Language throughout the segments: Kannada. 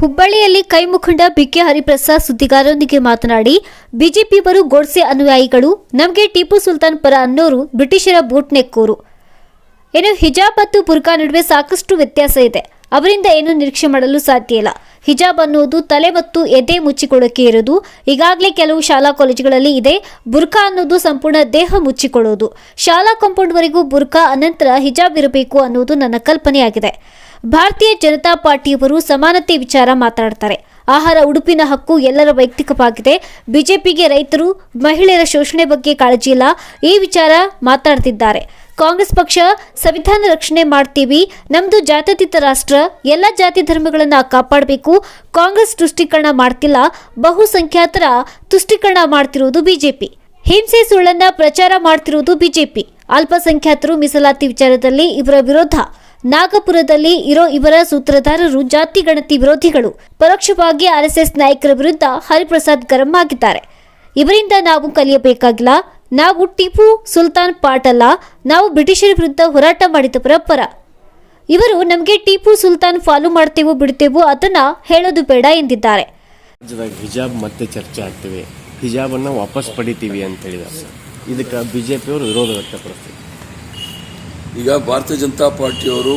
ಹುಬ್ಬಳ್ಳಿಯಲ್ಲಿ ಕೈ ಮುಖಂಡ ಬಿಕೆ ಹರಿಪ್ರಸಾದ್ ಸುದ್ದಿಗಾರರೊಂದಿಗೆ ಮಾತನಾಡಿ ಬಿಜೆಪಿಯವರು ಗೋಡ್ಸೆ ಅನುಯಾಯಿಗಳು, ನಮಗೆ ಟಿಪ್ಪು ಸುಲ್ತಾನ್ ಪರ ಅನ್ನೋರು ಬ್ರಿಟಿಷರ ಬೂಟ್ ನೆಕ್ಕೋರು ಏನು ಹಿಜಾಬ್ ಮತ್ತು ಬುರ್ಕಾ ನಡುವೆ ಸಾಕಷ್ಟು ವ್ಯತ್ಯಾಸ ಇದೆ. ಅವರಿಂದ ಏನು ನಿರೀಕ್ಷೆ ಮಾಡಲು ಸಾಧ್ಯ ಇಲ್ಲ. ಹಿಜಾಬ್ ಅನ್ನೋದು ತಲೆ ಮತ್ತು ಎದೆ ಮುಚ್ಚಿಕೊಳ್ಳೋಕೆ ಇರೋದು. ಈಗಾಗಲೇ ಕೆಲವು ಶಾಲಾ ಕಾಲೇಜುಗಳಲ್ಲಿ ಇದೆ. ಬುರ್ಕಾ ಅನ್ನೋದು ಸಂಪೂರ್ಣ ದೇಹ ಮುಚ್ಚಿಕೊಳ್ಳೋದು. ಶಾಲಾ ಕಾಂಪೌಂಡ್ವರೆಗೂ ಬುರ್ಕಾ ಅನಂತರ ಹಿಜಾಬ್ ಇರಬೇಕು ಅನ್ನೋದು ನನ್ನ ಕಲ್ಪನೆಯಾಗಿದೆ. ಭಾರತೀಯ ಜನತಾ ಪಾರ್ಟಿಯವರು ಸಮಾನತೆ ವಿಚಾರ ಮಾತಾಡ್ತಾರೆ ಆಹಾರ ಉಡುಪಿನ ಹಕ್ಕು ಎಲ್ಲರ ವೈಯಕ್ತಿಕವಾಗಿದೆ. ಬಿಜೆಪಿಗೆ ರೈತರು, ಮಹಿಳೆಯರ ಶೋಷಣೆ ಬಗ್ಗೆ ಕಾಳಜಿ ಇಲ್ಲ. ಈ ವಿಚಾರ ಮಾತಾಡ್ತಿದ್ದಾರೆ ಕಾಂಗ್ರೆಸ್ ಪಕ್ಷ ಸಂವಿಧಾನ ರಕ್ಷಣೆ ಮಾಡ್ತೀವಿ. ನಮ್ದು ಜಾತ್ಯತೀತ ರಾಷ್ಟ್ರ. ಎಲ್ಲ ಜಾತಿ ಧರ್ಮಗಳನ್ನ ಕಾಪಾಡಬೇಕು. ಕಾಂಗ್ರೆಸ್ ತುಷ್ಟೀಕರಣ ಮಾಡ್ತಿಲ್ಲ. ಬಹುಸಂಖ್ಯಾತರ ತುಷ್ಟೀಕರಣ ಮಾಡ್ತಿರುವುದು ಬಿಜೆಪಿ. ಹಿಂಸೆ ಸುಳ್ಳನ್ನ ಪ್ರಚಾರ ಮಾಡ್ತಿರುವುದು ಬಿಜೆಪಿ. ಅಲ್ಪಸಂಖ್ಯಾತರು ಮೀಸಲಾತಿ ವಿಚಾರದಲ್ಲಿ ಇವರ ವಿರೋಧ. ನಾಗಪುರದಲ್ಲಿ ಇರೋ ಇವರ ಸೂತ್ರಧಾರರು ಜಾತಿ ಗಣತಿ ವಿರೋಧಿಗಳು. ಪರೋಕ್ಷವಾಗಿ ಆರ್ಎಸ್ಎಸ್ ನಾಯಕರ ವಿರುದ್ಧ ಹರಿಪ್ರಸಾದ್ ಗರಂ ಆಗಿದ್ದಾರೆ. ಇವರಿಂದ ನಾವು ಕಲಿಯಬೇಕಾಗಿಲ್ಲ. ನಾವು ಟಿಪ್ಪು ಸುಲ್ತಾನ್ ಪಾಟಲ್ಲ ನಾವು ಬ್ರಿಟಿಷರ ವಿರುದ್ಧ ಹೋರಾಟ ಮಾಡಿದವರ ಪರ ಇವರು ನಮಗೆ ಟಿಪ್ಪು ಸುಲ್ತಾನ್ ಫಾಲೋ ಮಾಡ್ತೇವೋ ಬಿಡ್ತೇವೋ ಅದನ್ನ ಹೇಳೋದು ಬೇಡ ಎಂದಿದ್ದಾರೆ. ಹಿಜಾಬ್ ಮತ್ತೆ ಚರ್ಚೆ ಆಗ್ತವೆ. ಹಿಜಾಬನ್ನು ವಾಪಸ್ ಪಡಿತೀವಿ ಅಂತ ಹೇಳಿದ್ದಾರೆ. ಇದಕ್ಕೆ ಬಿಜೆಪಿಯವರು ವಿರೋಧ ವ್ಯಕ್ತಪಡಿಸ್ತಾರೆ ಈಗ ಭಾರತೀಯ ಜನತಾ ಪಾರ್ಟಿಯವರು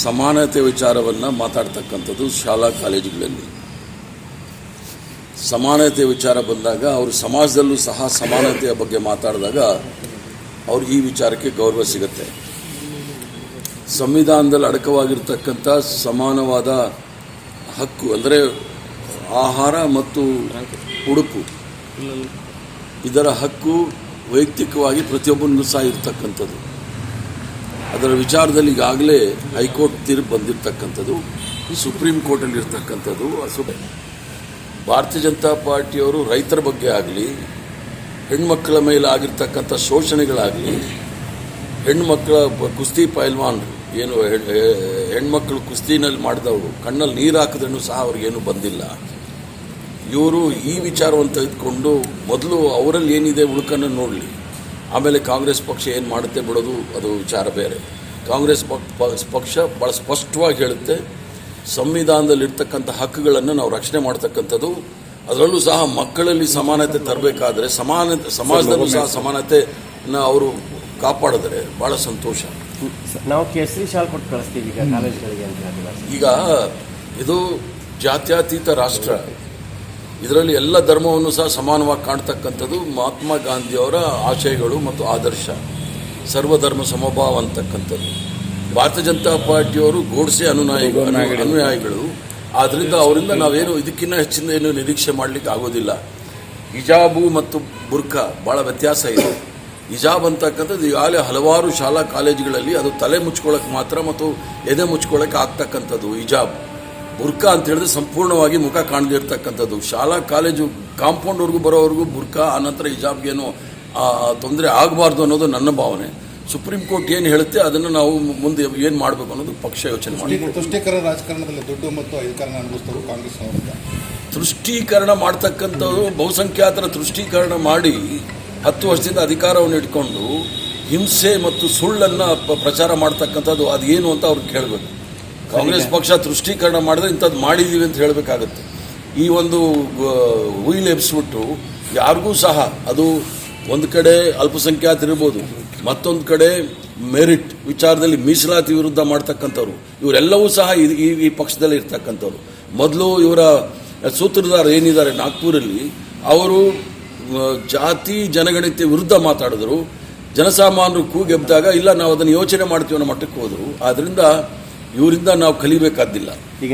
ಸಮಾನತೆ ವಿಚಾರವನ್ನು ಮಾತಾಡ್ತಕ್ಕಂಥದ್ದು ಶಾಲಾ ಕಾಲೇಜುಗಳಲ್ಲಿ. ಸಮಾನತೆ ವಿಚಾರ ಬಂದಾಗ ಅವರು ಸಮಾಜದಲ್ಲೂ ಸಹ ಸಮಾನತೆಯ ಬಗ್ಗೆ ಮಾತಾಡಿದಾಗ ಅವ್ರಿಗೆ ಈ ವಿಚಾರಕ್ಕೆ ಗೌರವ ಸಿಗುತ್ತೆ. ಸಂವಿಧಾನದಲ್ಲಿ ಅಡಕವಾಗಿರ್ತಕ್ಕಂಥ ಸಮಾನವಾದ ಹಕ್ಕು ಅಂದರೆ ಆಹಾರ ಮತ್ತು ಉಡುಪು. ಇದರ ಹಕ್ಕು ವೈಯಕ್ತಿಕವಾಗಿ ಪ್ರತಿಯೊಬ್ಬನೂ ಸಹ ಇರ್ತಕ್ಕಂಥದ್ದು. ಅದರ ವಿಚಾರದಲ್ಲಿ ಈಗಾಗಲೇ ಹೈಕೋರ್ಟ್ ತೀರ್ಪು ಬಂದಿರತಕ್ಕಂಥದ್ದು, ಸುಪ್ರೀಂ ಕೋರ್ಟಲ್ಲಿ ಇರ್ತಕ್ಕಂಥದ್ದು. ಭಾರತೀಯ ಜನತಾ ಪಾರ್ಟಿಯವರು ರೈತರ ಬಗ್ಗೆ ಆಗಲಿ, ಹೆಣ್ಮಕ್ಕಳ ಮೇಲೆ ಆಗಿರ್ತಕ್ಕಂಥ ಶೋಷಣೆಗಳಾಗಲಿ, ಹೆಣ್ಮಕ್ಕಳ ಕುಸ್ತಿ ಪೈಲ್ವಾನ್ ಏನು ಹೆಣ್ಮಕ್ಳು ಕುಸ್ತಿನಲ್ಲಿ ಮಾಡಿದವರು, ಕಣ್ಣಲ್ಲಿ ನೀರು ಹಾಕಿದ್ರೂ ಸಹ ಅವ್ರಿಗೇನು ಬಂದಿಲ್ಲ. ಇವರು ಈ ವಿಚಾರವನ್ನು ತೆಗೆದುಕೊಂಡು ಮೊದಲು ಅವರಲ್ಲಿ ಏನಿದೆ ಉಳುಕನ್ನು ನೋಡಲಿ. ಆಮೇಲೆ ಕಾಂಗ್ರೆಸ್ ಪಕ್ಷ ಏನು ಮಾಡುತ್ತೆ ಬಿಡೋದು ಅದು ವಿಚಾರ ಬೇರೆ. ಕಾಂಗ್ರೆಸ್ ಪಕ್- ಪಕ್ಷ ಭಾಳ ಸ್ಪಷ್ಟವಾಗಿ ಹೇಳುತ್ತೆ ಸಂವಿಧಾನದಲ್ಲಿರ್ತಕ್ಕಂಥ ಹಕ್ಕುಗಳನ್ನು ನಾವು ರಕ್ಷಣೆ ಮಾಡ್ತಕ್ಕಂಥದ್ದು ಅದರಲ್ಲೂ ಸಹ ಮಕ್ಕಳಲ್ಲಿ ಸಮಾನತೆ ತರಬೇಕಾದ್ರೆ ಸಮಾನತೆ ಸಮಾಜದಲ್ಲೂ ಸಹ ಸಮಾನತೆನ ಅವರು ಕಾಪಾಡಿದ್ರೆ ಭಾಳ ಸಂತೋಷ. ನಾವು ಕೇಸರಿ ಶಾಲ್ ಕೊಟ್ಟು ಕಳಿಸ್ತೀವಿ ಈಗ ಕಾಲೇಜ್ಗಳಿಗೆ. ಈಗ ಇದು ಜಾತ್ಯತೀತ ರಾಷ್ಟ್ರ. ಇದರಲ್ಲಿ ಎಲ್ಲ ಧರ್ಮವನ್ನು ಸಹ ಸಮಾನವಾಗಿ ಕಾಣ್ತಕ್ಕಂಥದ್ದು ಮಹಾತ್ಮ ಗಾಂಧಿಯವರ ಆಶಯಗಳು ಮತ್ತು ಆದರ್ಶ ಸರ್ವಧರ್ಮ ಸಮಭಾವ ಅಂತಕ್ಕಂಥದ್ದು. ಭಾರತೀಯ ಜನತಾ ಪಾರ್ಟಿಯವರು ಗೋಡ್ಸೆ ಅನುನಾಯಿಗಳು ಅನುಯಾಯಿಗಳು. ಆದ್ದರಿಂದ ಅವರಿಂದ ನಾವೇನು ಇದಕ್ಕಿಂತ ಹೆಚ್ಚಿನ ಏನು ನಿರೀಕ್ಷೆ ಮಾಡಲಿಕ್ಕೆ ಆಗೋದಿಲ್ಲ. ಹಿಜಾಬು ಮತ್ತು ಬುರ್ಖಾ ಭಾಳ ವ್ಯತ್ಯಾಸ ಇದೆ. ಹಿಜಾಬ್ ಅಂತಕ್ಕಂಥದ್ದು ಈಗಾಗಲೇ ಹಲವಾರು ಶಾಲಾ ಕಾಲೇಜುಗಳಲ್ಲಿ ಅದು ತಲೆ ಮುಚ್ಕೊಳ್ಳೋಕೆ ಮಾತ್ರ ಮತ್ತು ಎದೆ ಮುಚ್ಕೊಳ್ಳೋಕೆ ಆಗ್ತಕ್ಕಂಥದ್ದು ಹಿಜಾಬ್. ಬುರ್ಕಾ ಅಂತ ಹೇಳಿದ್ರೆ ಸಂಪೂರ್ಣವಾಗಿ ಮುಖ ಕಾಣದೇ ಇರ್ತಕ್ಕಂಥದ್ದು. ಶಾಲಾ ಕಾಲೇಜು ಕಾಂಪೌಂಡ್ವರೆಗೂ ಬರೋವರೆಗೂ ಬುರ್ಕಾ ಆನಂತರ ಹಿಜಾಬ್ಗೇನು ತೊಂದರೆ ಆಗಬಾರ್ದು ಅನ್ನೋದು ನನ್ನ ಭಾವನೆ. ಸುಪ್ರೀಂ ಕೋರ್ಟ್ ಏನು ಹೇಳುತ್ತೆ ಅದನ್ನು ನಾವು ಮುಂದೆ ಏನು ಮಾಡಬೇಕು ಅನ್ನೋದು ಪಕ್ಷ ಯೋಚನೆ ಮಾಡಿ ತುಷ್ಟೀಕರಣ ರಾಜಕಾರಣದಲ್ಲಿ ದುಡ್ಡು ಮತ್ತು ಅಧಿಕಾರನ ಅನುಭವಿಸ್ತವರು ಕಾಂಗ್ರೆಸ್ ತುಷ್ಟೀಕರಣ ತೃಷ್ಟೀಕರಣ ಮಾಡ್ತಕ್ಕಂಥದ್ದು ಬಹುಸಂಖ್ಯಾತರ ತುಷ್ಟೀಕರಣ ಮಾಡಿ ಹತ್ತು ವರ್ಷದಿಂದ ಅಧಿಕಾರವನ್ನು ಇಟ್ಕೊಂಡು ಹಿಂಸೆ ಮತ್ತು ಸುಳ್ಳನ್ನು ಪ್ರಚಾರ ಮಾಡ್ತಕ್ಕಂಥದ್ದು ಅದೇನು ಅಂತ ಅವ್ರಿಗೆ ಕೇಳಬೇಕು. ಕಾಂಗ್ರೆಸ್ ಪಕ್ಷ ತೃಷ್ಟೀಕರಣ ಮಾಡಿದ್ರೆ ಇಂಥದ್ದು ಮಾಡಿದ್ದೀವಿ ಅಂತ ಹೇಳಬೇಕಾಗತ್ತೆ. ಈ ಒಂದು ಹುಯಿಲ್ ಎಬ್ಸ್ಬಿಟ್ಟು ಯಾರಿಗೂ ಸಹ ಅದು ಒಂದು ಕಡೆ ಅಲ್ಪಸಂಖ್ಯಾತರಿರ್ಬೋದು ಮತ್ತೊಂದು ಕಡೆ ಮೆರಿಟ್ ವಿಚಾರದಲ್ಲಿ ಮೀಸಲಾತಿ ವಿರುದ್ಧ ಮಾಡ್ತಕ್ಕಂಥವ್ರು. ಇವರೆಲ್ಲವೂ ಸಹ ಈ- ಈ ಈ ಪಕ್ಷದಲ್ಲಿ ಇರ್ತಕ್ಕಂಥವ್ರು. ಮೊದಲು ಇವರ ಸೂತ್ರಧಾರ ಏನಿದ್ದಾರೆ ನಾಗ್ಪುರಲ್ಲಿ ಅವರು ಜಾತಿ ಜನಗಣತಿ ವಿರುದ್ಧ ಮಾತಾಡಿದ್ರು. ಜನಸಾಮಾನ್ಯರು ಕೂಗೆಬ್ದಾಗ ಇಲ್ಲ ನಾವು ಅದನ್ನು ಯೋಚನೆ ಮಾಡ್ತೀವಿ ಅನ್ನೋ ಮಟ್ಟಕ್ಕೆ ಹೋದರು. ಆದ್ದರಿಂದ ಇವರಿಂದ ನಾವು ಕಲಿಬೇಕಾದಿಲ್ಲ ಈಗ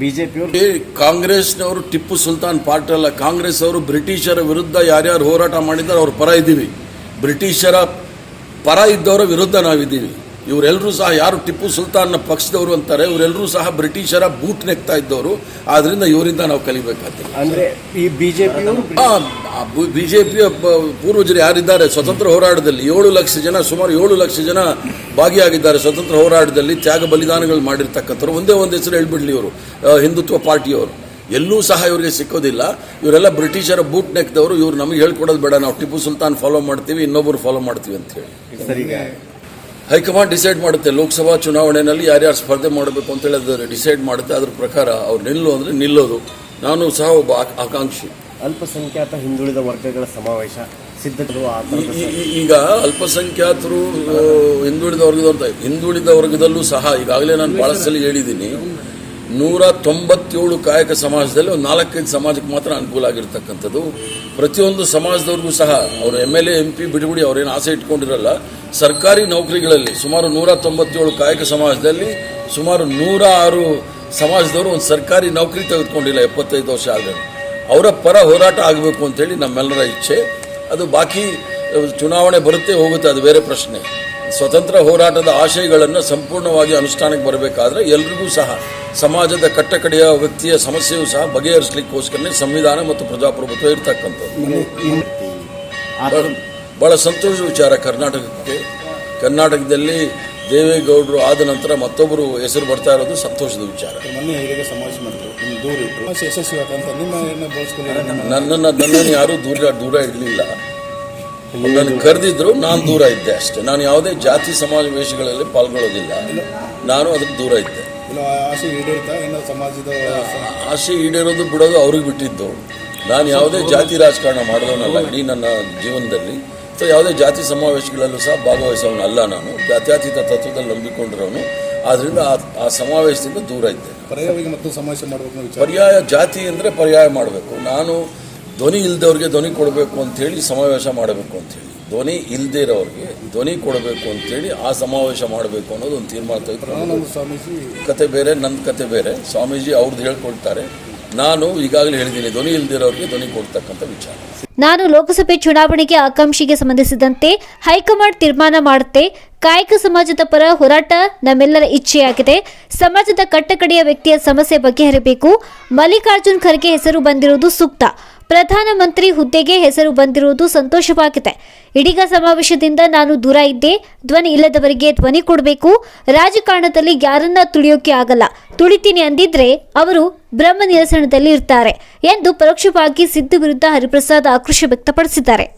ಬಿ ಜೆ ಪಿಯವರು ಕಾಂಗ್ರೆಸ್ನವರು ಟಿಪ್ಪು ಸುಲ್ತಾನ್ ಪಾರ್ಟ್ ಅಲ್ಲ ಕಾಂಗ್ರೆಸ್ ಅವರು ಬ್ರಿಟಿಷರ ವಿರುದ್ಧ ಯಾರ್ಯಾರು ಹೋರಾಟ ಮಾಡಿದ್ದಾರೆ ಅವ್ರ ಪರ ಇದ್ದೀವಿ. ಬ್ರಿಟಿಷರ ಪರ ಇದ್ದವರ ವಿರುದ್ಧ ನಾವಿದ್ದೀವಿ. ಇವರೆಲ್ಲರೂ ಸಹ ಯಾರು ಟಿಪ್ಪು ಸುಲ್ತಾನ್ನ ಪಕ್ಷದವರು ಅಂತಾರೆ ಇವರೆಲ್ಲರೂ ಸಹ ಬ್ರಿಟಿಷರ ಬೂಟ್ ನೆಕ್ತಾ ಇದ್ದವರು. ಆದ್ರಿಂದ ಇವರಿಂದ ನಾವು ಕಲಿಬೇಕಾಗ್ತದೆ. ಅಂದ್ರೆ ಈ ಬಿ ಜೆ ಪಿಯವರು ಬಿಜೆಪಿಯ ಪೂರ್ವಜರು ಯಾರಿದ್ದಾರೆ? ಸ್ವತಂತ್ರ ಹೋರಾಟದಲ್ಲಿ ಏಳು ಲಕ್ಷ ಜನ ಸುಮಾರು ಏಳು ಲಕ್ಷ ಜನ ಭಾಗಿಯಾಗಿದ್ದಾರೆ ಸ್ವತಂತ್ರ ಹೋರಾಟದಲ್ಲಿ ತ್ಯಾಗ ಬಲಿದಾನಗಳು ಮಾಡಿರ್ತಕ್ಕಂಥವ್ರು. ಒಂದೇ ಒಂದು ಹೆಸರು ಹೇಳ್ಬಿಡ್ಲಿ ಇವರು. ಹಿಂದುತ್ವ ಪಾರ್ಟಿಯವರು. ಎಲ್ಲೂ ಸಹ ಇವರಿಗೆ ಸಿಕ್ಕೋದಿಲ್ಲ. ಇವರೆಲ್ಲ ಬ್ರಿಟಿಷರ ಬೂಟ್ ನೆಕ್ದವರು. ಇವ್ರು ನಮಗೆ ಹೇಳ್ಕೊಡೋದು ಬೇಡ. ನಾವು ಟಿಪ್ಪು ಸುಲ್ತಾನ್ ಫಾಲೋ ಮಾಡ್ತೀವಿ ಇನ್ನೊಬ್ಬರು ಫಾಲೋ ಮಾಡ್ತೀವಿ ಅಂತ ಹೇಳಿ. ಹೈಕಮಾಂಡ್ ಡಿಸೈಡ್ ಮಾಡುತ್ತೆ ಲೋಕಸಭಾ ಚುನಾವಣೆಯಲ್ಲಿ ಯಾರ್ಯಾರು ಸ್ಪರ್ಧೆ ಮಾಡಬೇಕು ಅಂತೇಳಿ ಅದು ಡಿಸೈಡ್ ಮಾಡುತ್ತೆ ಅದ್ರ ಪ್ರಕಾರ ಅವ್ರು ನಿಲ್ಲು ಅಂದರೆ ನಿಲ್ಲೋದು. ನಾನು ಸಹ ಒಬ್ಬ ಆಕಾಂಕ್ಷಿ. ಅಲ್ಪಸಂಖ್ಯಾತ ಹಿಂದುಳಿದ ವರ್ಗಗಳ ಸಮಾವೇಶ ಈಗ ಅಲ್ಪಸಂಖ್ಯಾತರು ಹಿಂದುಳಿದ ವರ್ಗದವ್ರ ಹಿಂದುಳಿದ ವರ್ಗದಲ್ಲೂ ಸಹ ಈಗಾಗಲೇ ನಾನು ಭಾಳ ಸಲ ಹೇಳಿದ್ದೀನಿ ನೂರ ತೊಂಬತ್ತೇಳು ಕಾಯಕ ಸಮಾಜದಲ್ಲಿ ಒಂದು ನಾಲ್ಕೈದು ಸಮಾಜಕ್ಕೆ ಮಾತ್ರ ಅನುಕೂಲ ಆಗಿರ್ತಕ್ಕಂಥದ್ದು. ಪ್ರತಿಯೊಂದು ಸಮಾಜದವ್ರಿಗೂ ಸಹ ಅವರು M L A M P ಬಿಡುಬಿಡಿ ಅವ್ರೇನು ಆಸೆ ಇಟ್ಕೊಂಡಿರಲ್ಲ, ಸರ್ಕಾರಿ ನೌಕರಿಗಳಲ್ಲಿ ಸುಮಾರು ನೂರ ತೊಂಬತ್ತೇಳು ಕಾಯಕ ಸಮಾಜದಲ್ಲಿ ಸುಮಾರು ನೂರ ಆರು ಸಮಾಜದವರು ಒಂದು ಸರ್ಕಾರಿ ನೌಕರಿ ತೆಗೆದುಕೊಂಡಿಲ್ಲ, ಎಪ್ಪತ್ತೈದು ವರ್ಷ ಆದರೆ ಅವರ ಪರ ಹೋರಾಟ ಆಗಬೇಕು ಅಂತೇಳಿ ನಮ್ಮೆಲ್ಲರ ಇಚ್ಛೆ. ಅದು ಬಾಕಿ, ಚುನಾವಣೆ ಬರುತ್ತೆ ಹೋಗುತ್ತೆ, ಅದು ಬೇರೆ ಪ್ರಶ್ನೆ. ಸ್ವತಂತ್ರ ಹೋರಾಟದ ಆಶಯಗಳನ್ನು ಸಂಪೂರ್ಣವಾಗಿ ಅನುಷ್ಠಾನಕ್ಕೆ ಬರಬೇಕಾದ್ರೆ ಎಲ್ರಿಗೂ ಸಹ ಸಮಾಜದ ಕಟ್ಟಕಡೆಯ ವ್ಯಕ್ತಿಯ ಸಮಸ್ಯೆಯೂ ಸಹ ಬಗೆಹರಿಸಲಿಕ್ಕೋಸ್ಕರನೇ ಸಂವಿಧಾನ ಮತ್ತು ಪ್ರಜಾಪ್ರಭುತ್ವ ಇರ್ತಕ್ಕಂಥದ್ದು. ಬಹಳ ಸಂತೋಷದ ವಿಚಾರ ಕರ್ನಾಟಕಕ್ಕೆ. ಕರ್ನಾಟಕದಲ್ಲಿ ದೇವೇಗೌಡರು ಆದ ನಂತರ ಮತ್ತೊಬ್ಬರು ಹೆಸರು ಬರ್ತಾ ಇರೋದು ಸಂತೋಷದ ವಿಚಾರ. ನನ್ನನ್ನು ನನ್ನನ್ನು ಯಾರೂ ದೂರ ದೂರ ಇಡಲಿಲ್ಲ ನನ್ನ ಕರೆದಿದ್ರು ನಾನು ದೂರ ಇದ್ದೆ ಅಷ್ಟೇ. ನಾನು ಯಾವುದೇ ಜಾತಿ ಸಮಾವೇಶಗಳಲ್ಲಿ ಪಾಲ್ಗೊಳ್ಳೋದಿಲ್ಲ. ನಾನು ಅದಕ್ಕೆ ದೂರ ಇದ್ದೆ. ಆಸೆ ಈಡೇರೋದು ಬಿಡೋದು ಅವ್ರಿಗೆ ಬಿಟ್ಟಿದ್ದು. ನಾನು ಯಾವುದೇ ಜಾತಿ ರಾಜಕಾರಣ ಮಾಡಿದವನಲ್ಲ ಇಡೀ ನನ್ನ ಜೀವನದಲ್ಲಿ. ಸೊ ಯಾವುದೇ ಜಾತಿ ಸಮಾವೇಶಗಳಲ್ಲೂ ಸಹ ಭಾಗವಹಿಸೋನಲ್ಲ ನಾನು. ಜಾತ್ಯತೀತ ತತ್ವದಲ್ಲಿ ನಂಬಿಕೊಂಡಿರೋನು. ಆದ್ದರಿಂದ ಆ- ಸಮಾವೇಶದಿಂದ ದೂರ ಇದ್ದೆ. ಪರ್ಯಾಯ ಮತ್ತು ಸಮಾವೇಶ ಮಾಡಬೇಕು ಪರ್ಯಾಯ ಜಾತಿ ಅಂದರೆ ಪರ್ಯಾಯ ಮಾಡಬೇಕು. ನಾನು ಧ್ವನಿ ಇಲ್ಲದವ್ರಿಗೆ ಧ್ವನಿ ಕೊಡಬೇಕು ಹೇಳಿ ಸಮಾವೇಶ ಮಾಡಬೇಕು ಅಂಥೇಳಿ. ಧ್ವನಿ ಇಲ್ಲದೆ ಇರೋರಿಗೆ ಧ್ವನಿ ಕೊಡಬೇಕು ಹೇಳಿ ಆ ಸಮಾವೇಶ ಮಾಡಬೇಕು ಅನ್ನೋದು ಒಂದು ತೀರ್ಮಾನ ತೆಗೆದುಕೊಂಡು ಸ್ವಾಮೀಜಿ ಕತೆ ಬೇರೆ ನನ್ನ ಕತೆ ಬೇರೆ. ಸ್ವಾಮೀಜಿ ಅವ್ರದ್ದು ಹೇಳ್ಕೊಳ್ತಾರೆ. ನಾನು ಈಗಾಗಲೇ ಹೇಳಿದ್ದೀನಿ ಧ್ವನಿ ಇಲ್ದಿರೋರಿಗೆ ಧ್ವನಿ ಕೊಡ್ತಕ್ಕಂಥ ವಿಚಾರ. ನಾನು ಲೋಕಸಭೆ ಚುನಾವಣೆಗೆ ಆಕಾಂಕ್ಷಿಗೆ ಸಂಬಂಧಿಸಿದಂತೆ ಹೈಕಮಾಂಡ್ ತೀರ್ಮಾನ ಮಾಡುತ್ತೆ. ಕಾಯಕ ಸಮಾಜದ ಪರ ಹೋರಾಟ ನಮ್ಮೆಲ್ಲರ ಇಚ್ಛೆಯಾಗಿದೆ. ಸಮಾಜದ ಕಟ್ಟಕಡೆಯ ವ್ಯಕ್ತಿಯ ಸಮಸ್ಯೆ ಬಗೆಹರಿಬೇಕು. ಮಲ್ಲಿಕಾರ್ಜುನ್ ಖರ್ಗೆ ಹೆಸರು ಬಂದಿರುವುದು ಸೂಕ್ತ. ಪ್ರಧಾನಮಂತ್ರಿ ಹುದ್ದೆಗೆ ಹೆಸರು ಬಂದಿರುವುದು ಸಂತೋಷವಾಗಿದೆ. ಇದೀಗ ಸಮಾವೇಶದಿಂದ ನಾನು ದೂರ ಇದ್ದೆ. ಧ್ವನಿ ಇಲ್ಲದವರಿಗೆ ಧ್ವನಿ ಕೊಡಬೇಕು. ರಾಜಕಾರಣದಲ್ಲಿ ಯಾರನ್ನ ತುಳಿಯೋಕೆ ಆಗಲ್ಲ. ತುಳಿತೀನಿ ಅಂದಿದ್ರೆ ಅವರು ಬ್ರಹ್ಮ ನಿರಸನದಲ್ಲಿ ಇರ್ತಾರೆ ಎಂದು ಪರೋಕ್ಷವಾಗಿ ಸಿದ್ದು ವಿರುದ್ಧ ಹರಿಪ್ರಸಾದ್ ಆಕ್ರೋಶ ವ್ಯಕ್ತಪಡಿಸಿದ್ದಾರೆ.